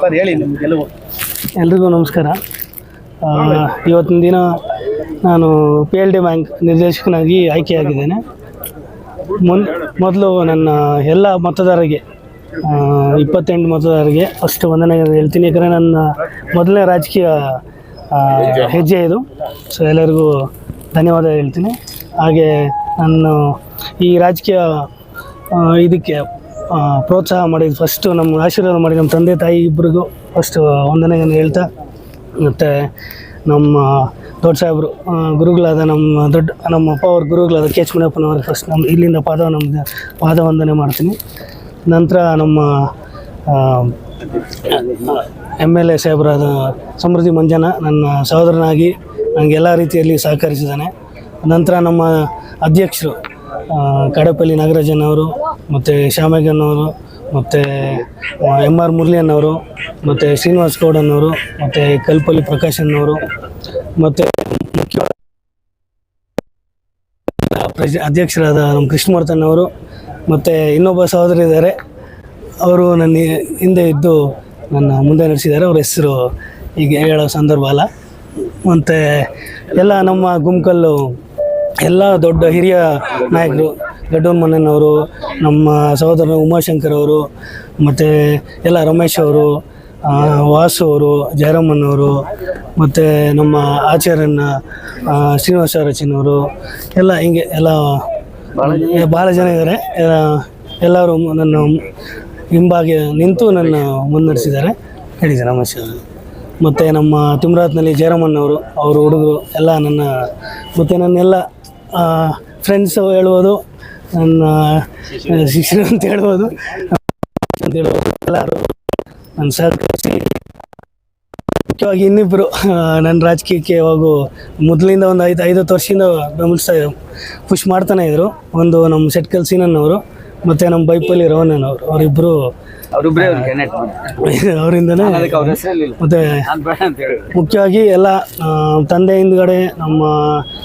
Sir ಹೇಳಿ ನಿಮ್ಮ ಗೆಲುವು ಎಲ್ರಿಗೂ ನಮಸ್ಕಾರ. ಇವತ್ತಿನ ದಿನ ನಾನು ಪಿ ಎಲ್ ಡಿ ಬ್ಯಾಂಕ್ ನಿರ್ದೇಶಕನಾಗಿ ಆಯ್ಕೆಯಾಗಿದ್ದೇನೆ. ಮುನ್ ಮೊದಲು ನನ್ನ ಎಲ್ಲ ಮತದಾರರಿಗೆ ಇಪ್ಪತ್ತೆಂಟು ಮತದಾರರಿಗೆ ಅಷ್ಟು ವಂದನೆ ಹೇಳ್ತೀನಿ. ಯಾಕಂದರೆ ನನ್ನ ಮೊದಲನೇ ರಾಜಕೀಯ ಹೆಜ್ಜೆ ಇದು. ಸೊ ಎಲ್ಲರಿಗೂ ಧನ್ಯವಾದ ಹೇಳ್ತೀನಿ. ಹಾಗೆ ನಾನು ಈ ರಾಜಕೀಯ ಇದಕ್ಕೆ ಪ್ರೋತ್ಸಾಹ ಮಾಡಿದ್ದು ಫಸ್ಟು ನಮ್ಮ ಆಶೀರ್ವಾದ ಮಾಡಿ ನಮ್ಮ ತಂದೆ ತಾಯಿ ಇಬ್ಬರಿಗೂ ಫಸ್ಟು ವಂದನೆಯನ್ನು ಹೇಳ್ತಾ, ಮತ್ತು ನಮ್ಮ ದೊಡ್ಡ ಸಾಹೇಬರು ಗುರುಗಳಾದ ನಮ್ಮ ದೊಡ್ಡ, ನಮ್ಮ ಅಪ್ಪ ಅವ್ರ ಗುರುಗಳಾದ ಕೆ ಎಚ್ ಫಸ್ಟ್ ನಮ್ಮ ಇಲ್ಲಿಂದ ಪಾದ ನಮ್ಮ ಪಾದ ವಂದನೆ ಮಾಡ್ತೀನಿ. ನಂತರ ನಮ್ಮ ಎಂ ಎಲ್ ಎ ಸಾಹೇಬರಾದ ಸಮೃದ್ಧಿ ಮಂಜನ ನನ್ನ ಸಹೋದರನಾಗಿ ನನಗೆ ಎಲ್ಲ ರೀತಿಯಲ್ಲಿ ಸಹಕರಿಸಿದ್ದಾನೆ. ನಂತರ ನಮ್ಮ ಅಧ್ಯಕ್ಷರು ಕಡಪಲ್ಲಿ ನಾಗರಾಜನವರು, ಮತ್ತು ಶ್ಯಾಮಗನ್ನವರು ಮತ್ತು ಎಂ ಆರ್ ಮುರಳಿಯನ್ನವರು, ಮತ್ತು ಶ್ರೀನಿವಾಸ್ ಗೌಡನವರು, ಮತ್ತು ಕಲ್ಪಲ್ಲಿ ಪ್ರಕಾಶನ್ನವರು ಮತ್ತು ಮುಖ್ಯವಾದ ಪ್ರಜೆ, ಅಧ್ಯಕ್ಷರಾದ ನಮ್ಮ ಕೃಷ್ಣಮೂರ್ತನವರು ಮತ್ತು ಇನ್ನೊಬ್ಬ ಸಹೋದರಿ ಇದ್ದಾರೆ. ಅವರು ನನ್ನ ಹಿಂದೆ ಇದ್ದು ನನ್ನ ಮುಂದೆ ನಡೆಸಿದ್ದಾರೆ. ಅವ್ರ ಹೆಸರು ಈಗ ಹೇಳೋ ಸಂದರ್ಭ ಅಲ್ಲ. ಮತ್ತು ಎಲ್ಲ ನಮ್ಮ ಗುಂಕಲ್ಲು ಎಲ್ಲ ದೊಡ್ಡ ಹಿರಿಯ ನಾಯಕರು ಗಡ್ಡೂರ್ ಮನೆಯವರು, ನಮ್ಮ ಸಹೋದರ ಉಮಾಶಂಕರ್ ಅವರು, ಮತ್ತು ಎಲ್ಲ ರಮೇಶ್ ಅವರು ವಾಸು ಅವರು ಜಯರಾಮಣ್ಣವರು ಮತ್ತು ನಮ್ಮ ಆಚಾರ್ಯನ ಶ್ರೀನಿವಾಸ ರಚಿನವರು, ಎಲ್ಲ ಹಿಂಗೆ ಎಲ್ಲ ಭಾಳ ಜನ ಇದ್ದಾರೆ ಎಲ್ಲರೂ ನನ್ನ ಹಿಂಬಾಗಿ ನಿಂತು ನನ್ನ ಮುನ್ನಡೆಸಿದ್ದಾರೆ. ಹೇಳಿದೆ ನಮಸ್ಕಾರ. ಮತ್ತು ನಮ್ಮ ತಿಮ್ರಾತ್ನಲ್ಲಿ ಜಯರಾಮಣ್ಣವರು ಅವರು ಹುಡುಗರು ಎಲ್ಲ ನನ್ನ ಮತ್ತು ನನ್ನೆಲ್ಲ ಫ್ರೆಂಡ್ಸು ಹೇಳ್ಬೋದು, ನನ್ನ ಶಿಕ್ಷಣ ಅಂತ ಹೇಳ್ಬೋದು. ಅಂತ ಹೇಳ್ಬೋದು. ಎಲ್ಲರೂ ನನ್ನ ಸಹಕರಿಸಿ, ಮುಖ್ಯವಾಗಿ ಇನ್ನಿಬ್ಬರು ನನ್ನ ರಾಜಕೀಯಕ್ಕೆ ಹೋಗು ಮೊದಲಿಂದ ಒಂದು ಐದು ಐದತ್ತು ವರ್ಷದಿಂದ ಬೆಂಬಲಿಸ್ತಾ ಪುಷ್ ಮಾಡ್ತಾನೆ ಇದ್ದರು ಒಂದು ನಮ್ಮ ಸೆಟ್ಕಲ್ ಸೀನನ್ನವರು ಮತ್ತು ನಮ್ಮ ಬೈಪಲ್ಲಿ ರವಣ್ಣನವರು ಅವರಿಬ್ಬರು ಅವರಿಬ್ಬರೇ ಅವರಿಂದನೇ ಅವ್ರ ಮತ್ತು ಮುಖ್ಯವಾಗಿ ಎಲ್ಲ ತಂದೆ ಹಿಂದ್ಗಡೆ ನಮ್ಮ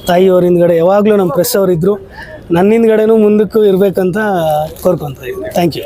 ತಾಯಿಯವ್ರ ಹಿಂದ್ಗಡೆ ಯಾವಾಗಲೂ ನಮ್ಮ ಪ್ರೆಸ್ ಅವರಿದ್ದರು ನನ್ನ ಹಿಂದ್ಗಡೆನೂ ಮುಂದಕ್ಕೂ ಇರಬೇಕಂತ ಕೋರ್ಕೊತ ಇದ್ದೀನಿ. Thank you